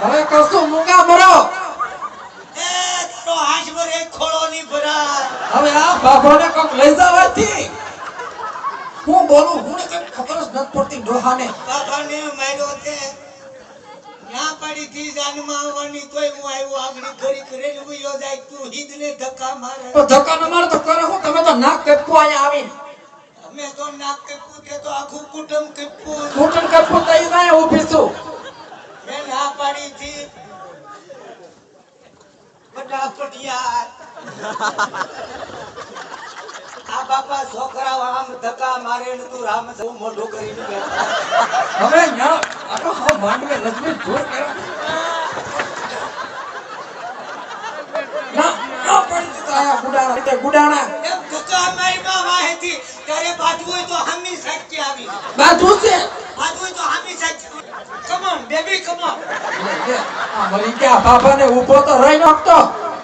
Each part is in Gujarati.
હવે કશું મૂંગા ભરો હવે આ બાપોને કોક લઈ જવાથી? હું બોલું હું કઈ ખબર જ નથી પડતી ડોહાને? બાપાને માર્યો છે. ના પડી થી જાનમાં આવવાની તોય હું આવ્યો આગળ ઘરી ઘરે ઉયો જાય તું હિદને ધક્કા મારે. તો ધક્કા ન મારે તો કરે હું? તમે તો નાક કપકો અહીંયા આવીને. અમે તો નાક કપવું કે તો આખું કુટુંબ કપવું કુટુંબ કપકો તો અહીંયા ઊભી છું મેં ના પાડી થી ફટાફટિયા આ બાપા છોકરા આમ ધક્કા મારે ને તું રામ જવું મોઢું કરીને બેઠા હવે ન્યા આટલો હા માંડવે લક્ષ્મી જોર કર્યો. ના ના પડી તો આયા ગુડાણા. તે ગુડાણા. એમ ધક્કા મારીમાં વાહેથી ત્યારે બાજુ હોય તો હામી સાચી આવી. બાજુ છે. બાજુ હોય તો હામી સાચી કમોન બેબી કમોન લે, લે, આ મરી ગયા બાબાને ઊભો તો રહી નાખતો.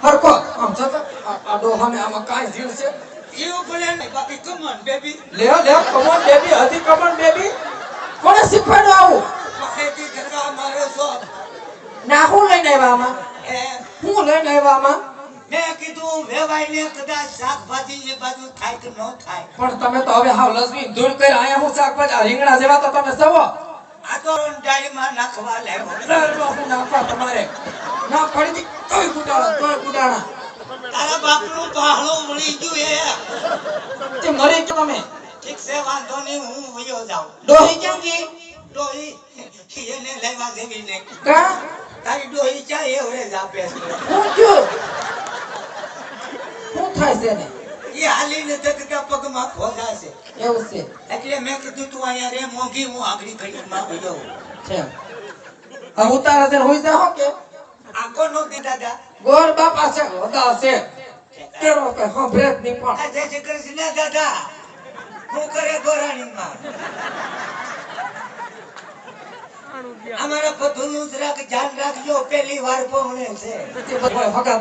હરકો આમ છતાં આ- ડોહાને આમાં કાંઈ જીવ છે? જીવ ભલે નહીં બાકી કમોન બેબી લે લે કમન બેબી હતી કમન બેબી કોને શીખવાડ્યું આવું? વાહેથી ધક્કા મારો છો. ના હું લઈને આવ્યા આમાં? હું લઈને આવ્યા આમાં? મેં કીધું વેવાઈને કદાચ શાકભાજી એ બાજુ થાય કે ન થાય. પણ તમે તો હવે હાવ લક્ષ્મી દૂર કરી અહીંયા હું શાકભાજી રીંગણા જેવા તો તમે સવો. આ ડાળીમાં નાખવા લેવો દરવાજો નાખવા તમારે? ના પડી તોય ગુડાણા તોય ગુડાણા તારા બાપનું પાહળો મળી ગયું એ તે મરે કે તમે? ઠીક છે વાંધો નહીં હું વયો જાઉં. ડોહી કેમ ગઈ ડોહી એને લેવા દેવી ને કા? તારી ડોહી ચા એ હોય જ આપે છે. હું કયો? હું થાય છે ને એ હાલીને ધકતા પગમાં ખોજા છે. એવું છે. એટલે મેં કીધું તું અહીંયા રે મોંઘી હું આગળી ઘડીમાં વયો છે. હવે ઉતારા છે હોઈ જાઓ કે. આંખો નો દે દાદા? ગોર બાપા છે હોદા છે. તેરો કે હા બ્રેકની પણ. આ જય શ્રી કૃષ્ણ દાદા હું કરે ગોરાણીમાં. અમારા બધું જરાક ધ્યાન રાખજો પેલી વાર પહોંચે છે.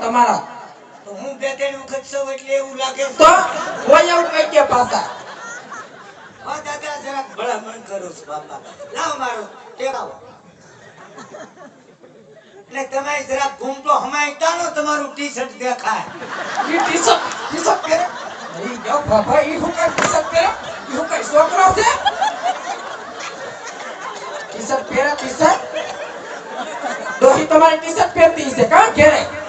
તમારા. તો હું બે ત્રણ વખત સૌ એટલે એવું લાગે તો કોઈ એવું કઈ કે પાછા. હા દાદા જરાક ભલામણ કરો છો બાપા. લાવ મારો ટેકાવો. ને તમે ઘૂમ ઘૂમતો હમાય તાનો તમારું ટી શર્ટ દેખાય. ઈ ટી-શર્ટ ટી-શર્ટ પહેરે. ઈ જો બાપા ઈ હું કઈ ટી-શર્ટ પહેરે? ઈ હું કઈ છોકરો છે? ટી-શર્ટ પહેરે ટી-શર્ટ? દોહી તમારી ટી-શર્ટ પહેરતી છે કા ઘેરે?